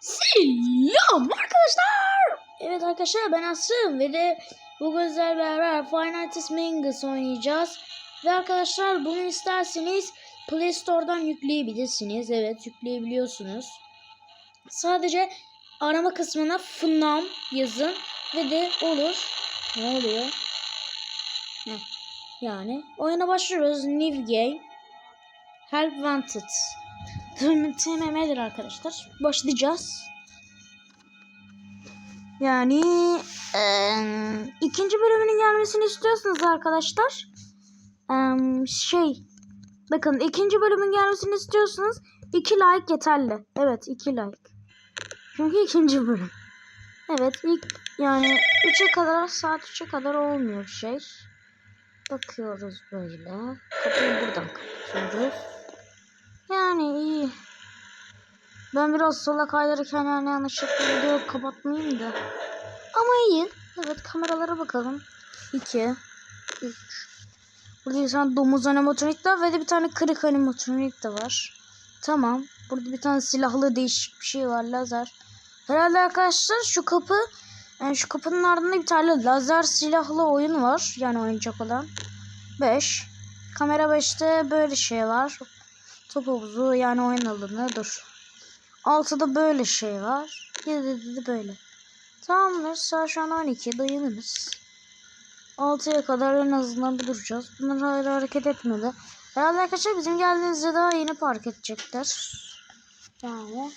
Selam arkadaşlar. Evet arkadaşlar ben Asım ve de bu gözler beraber Final Fantasy Mangus oynayacağız. Ve arkadaşlar bunu isterseniz Play Store'dan yükleyebilirsiniz. Evet yükleyebiliyorsunuz. Sadece arama kısmına FNAM yazın ve de olur. Ne oluyor? Heh, Yani oyuna başlıyoruz. New Game. Help Wanted. TMM'dir arkadaşlar. Başlayacağız. Yani eee, ikinci bölümünün gelmesini istiyorsanız arkadaşlar eee, şey bakın ikinci bölümün gelmesini istiyorsanız iki like yeterli. Evet iki like. Çünkü ikinci bölüm. Evet ilk yani 3'e kadar saat 3'e kadar olmuyor şey. Bakıyoruz böyle. Kapıyı buradan kapatıyoruz. Yani iyi. Ben biraz sola kaydırırken yani yanlışlıkla videoyu kapatmayayım da. Ama iyi. Evet kameralara bakalım. 2 3 Burada bir tane domuz animatronik de var ve de bir tane kırık animatronik de var. Tamam. Burada bir tane silahlı değişik bir şey var. Lazer. Herhalde arkadaşlar şu kapı yani şu kapının ardında bir tane lazer silahlı oyun var. Yani oynayacak olan. 5. Kamera 5'te böyle şey var. Top havuzu yani oyun alanı dur. Altıda böyle şey var. Yedide de böyle. Tamamdır. Saat şu an 12. Dayanırız. 6'ya kadar en azından bir duracağız. Bunlar hala hareket etmedi. Herhalde arkadaşlar bizim geldiğimizde daha yeni park edecekler. Yani.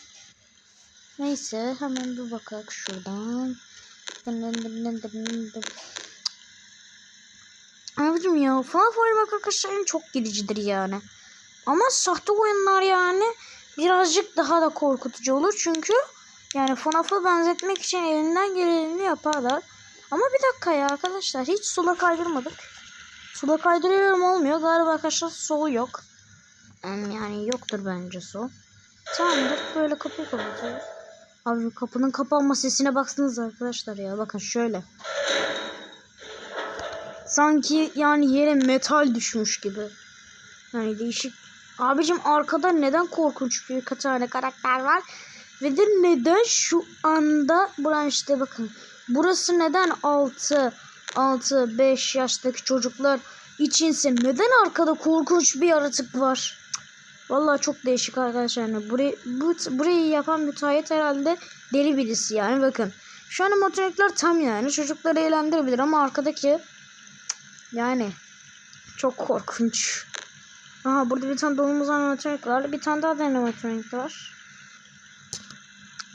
Neyse hemen bir bakalım şuradan. Abicim ya FNAF oynamak arkadaşlar çok gidicidir yani. Ama sahte oyunlar yani birazcık daha da korkutucu olur. Çünkü yani FNAF'a benzetmek için elinden geleni yaparlar. Ama bir dakika ya arkadaşlar hiç sola kaydırmadık. Sola kaydırıyorum olmuyor. Galiba arkadaşlar sol yok. Yani, yoktur bence sol. Tamamdır. Böyle kapıyı kapatıyoruz. Abi kapının kapanma sesine baksanız arkadaşlar ya. Bakın şöyle. Sanki yani yere metal düşmüş gibi. Yani değişik. Abicim arkada neden korkunç bir tane karakter var? Ve de neden şu anda buran işte bakın. Burası neden 6 6 5 yaştaki çocuklar içinse neden arkada korkunç bir yaratık var? Vallahi çok değişik arkadaşlar. Yani burayı, bu, burayı yapan müteahhit herhalde deli birisi yani bakın. Şu an motorikler tam yani. Çocukları eğlendirebilir ama arkadaki yani çok korkunç. Aha burada bir tane domuz animatronik var. Bir tane daha da animatronik var.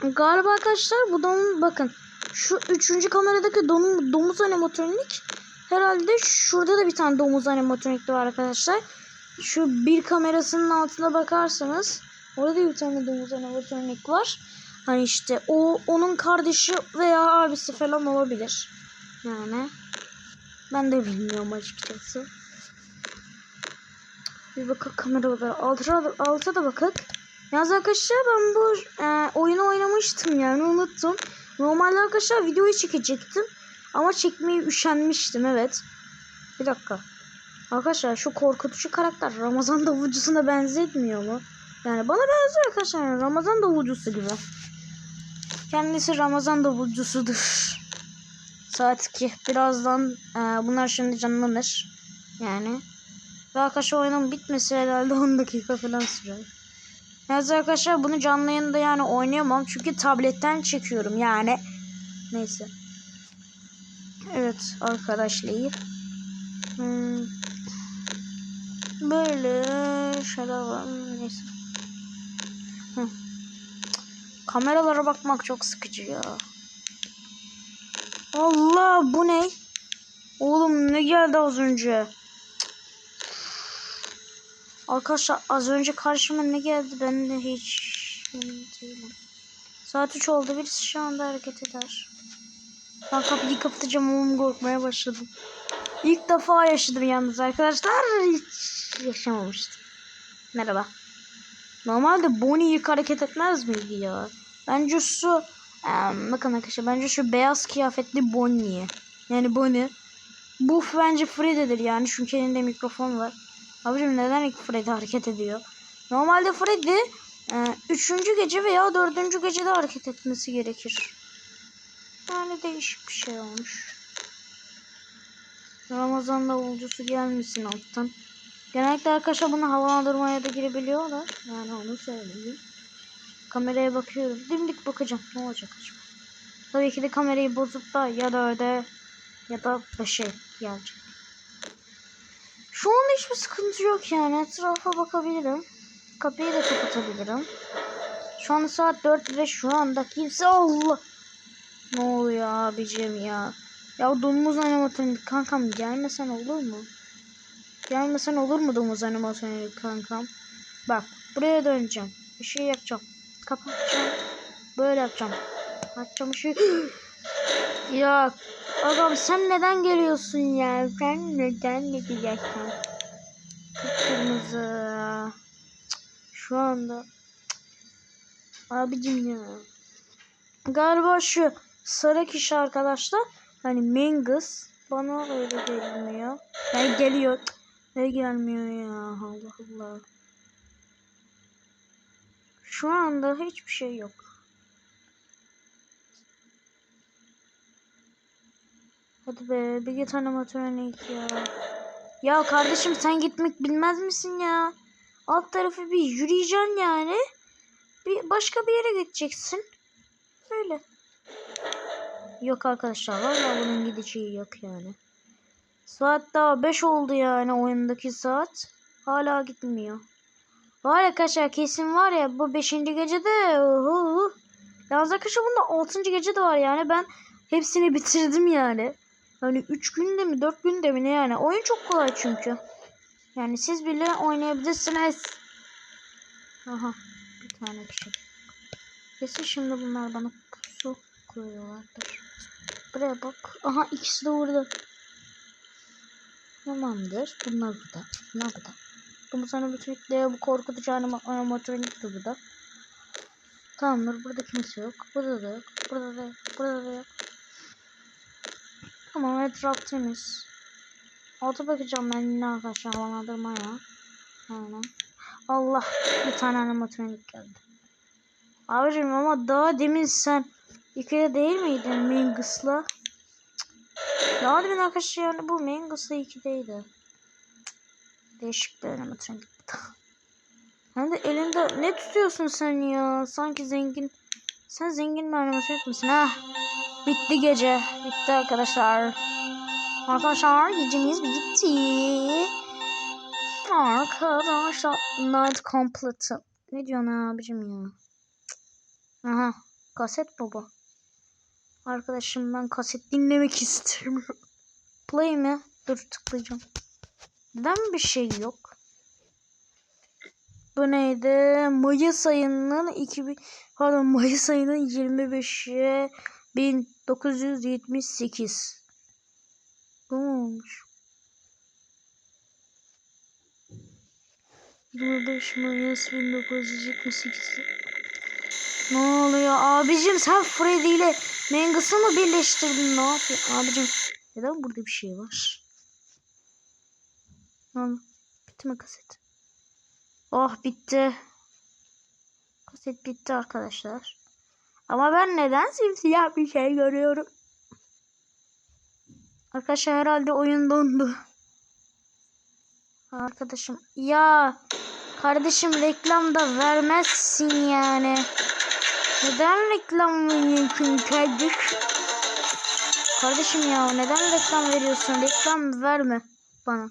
Galiba arkadaşlar bu domuz bakın. Şu üçüncü kameradaki domuz, domuz animatronik herhalde şurada da bir tane domuz animatronik var arkadaşlar. Şu bir kamerasının altına bakarsanız orada da bir tane domuz animatronik var. Hani işte o onun kardeşi veya abisi falan olabilir. Yani ben de bilmiyorum açıkçası. Bir bakalım kameralara. Altıda, altıda da bakalım. Yalnız arkadaşlar ben bu e, oyunu oynamıştım yani unuttum. Normalde arkadaşlar videoyu çekecektim. Ama çekmeyi üşenmiştim evet. Bir dakika. Arkadaşlar şu korkutucu karakter Ramazan davulcusuna benzetmiyor mu? Yani bana benziyor arkadaşlar. Ramazan davulcusu gibi. Kendisi Ramazan davulcusudur. Saat 2. Birazdan e, bunlar şimdi canlanır. Yani. Ve arkadaşlar oyunun bitmesi herhalde 10 dakika falan sürer. Yalnız arkadaşlar bunu canlı yayında yani oynayamam. Çünkü tabletten çekiyorum yani. Neyse. Evet arkadaşlar. Hmm. Böyle şeyler var. Neyse. Kameralara bakmak çok sıkıcı ya. Allah bu ne? Oğlum ne geldi az önce? Arkadaşlar az önce karşıma ne geldi ben de hiç değilim. Saat 3 oldu birisi şu anda hareket eder. Ben kapıyı kapatacağım oğlum korkmaya başladım. İlk defa yaşadım yalnız arkadaşlar. Hiç yaşamamıştım. Merhaba. Normalde Bonnie ilk hareket etmez miydi ya? Bence şu em, bakın arkadaşlar bence şu beyaz kıyafetli Bonnie. Yani Bonnie. Bu bence Freddy'dir yani çünkü elinde mikrofon var. Abicim neden ilk Freddy hareket ediyor? Normalde Freddy Ee, üçüncü gece veya dördüncü gecede hareket etmesi gerekir. Yani değişik bir şey olmuş. Ramazan davulcusu gelmişsin alttan. Genellikle arkadaşlar bunu havalandırmaya da girebiliyorlar. Yani onu söyleyeyim. Kameraya bakıyorum. Dimdik bakacağım. Ne olacak acaba? Tabii ki de kamerayı bozup da ya da öde ya da bir şey gelecek. Şu anda hiçbir sıkıntı yok yani. Etrafa bakabilirim. Kapıyı da kapatabilirim. Şu anda saat 4 ve şu anda kimse Allah. Ne oluyor abicim ya? Ya domuz animatronik kankam gelmesen olur mu? Gelmesen olur mu domuz animatronik kankam? Bak buraya döneceğim. Bir şey yapacağım. Kapatacağım. Böyle yapacağım. Açacağım ışığı. ya adam sen neden geliyorsun ya? Sen neden geleceksin? Kırmızı. Cık, Şu anda. Abicim ya. Galiba şu sarı kişi arkadaşlar. Hani Mingus. Bana öyle gelmiyor. Yani geliyor. Ne gelmiyor ya. Allah Allah. Şu anda hiçbir şey yok. Hadi be bir git animatronik ya. Ya kardeşim sen gitmek bilmez misin ya? Alt tarafı bir yürüyeceksin yani. Bir başka bir yere gideceksin. Öyle. Yok arkadaşlar vallahi bunun gideceği yok yani. Saat daha 5 oldu yani oyundaki saat. Hala gitmiyor. Var arkadaşlar kesin var ya bu 5. gecede. Uhu. Yalnız arkadaşlar bunda 6. gece de var yani ben hepsini bitirdim yani. Hani 3 günde mi 4 günde mi ne yani. Oyun çok kolay çünkü. Yani siz bile oynayabilirsiniz. Aha bir tane bir şey. Kesin şimdi bunlar bana pusu koyuyorlardır. Buraya bak. Aha ikisi de burada. Tamamdır. Bunlar burada. Bunlar burada. Bu sana bütünlükle bu korkutucu anima animatronik de burada. Tamamdır. Burada kimse yok. Burada da yok. Burada da yok. Burada da yok. Tamam etraf temiz. Alta bakacağım ben yine arkadaşlar havalandırmaya. Aynen. Allah bir tane animatronik geldi. Abicim ama daha demin sen ikide değil miydin Mingus'la? Daha demin arkadaşlar yani bu Mingus'la ikideydi. Değişik bir animatronik. Hem de elinde ne tutuyorsun sen ya? Sanki zengin. Sen zengin bir animatronik misin ha? Bitti gece. Bitti arkadaşlar. Arkadaşlar gecemiz bitti. Arkadaşlar night complete. Ne diyorsun abicim ya? Aha kaset baba. Arkadaşım ben kaset dinlemek istemiyorum. Play mi? Dur tıklayacağım. Neden bir şey yok? Bu neydi? Mayıs ayının 2000 pardon Mayıs ayının 25'i 1978. Bu mu olmuş? 25 Mayıs 1978. Ne oluyor abicim sen Freddy ile Mangus'u mı birleştirdin ne yapıyorsun abicim? Neden burada bir şey var? Lan bitti mi kaset? Oh bitti. Kaset bitti arkadaşlar. Ama ben neden simsiyah bir şey görüyorum? Arkadaşlar herhalde oyun dondu. Arkadaşım ya kardeşim reklam da vermezsin yani. Neden reklam veriyorsun kardeş? Kardeşim ya neden reklam veriyorsun? Reklam verme bana.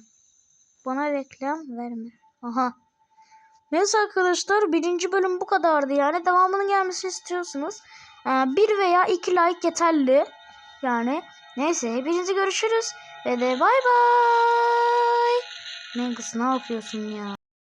Bana reklam verme. Aha. Neyse arkadaşlar birinci bölüm bu kadardı yani. Devamının gelmesini istiyorsunuz. Ee, bir veya iki like yeterli. Yani neyse hepinizi görüşürüz. Ve de bay bay. Mangus ne yapıyorsun ya?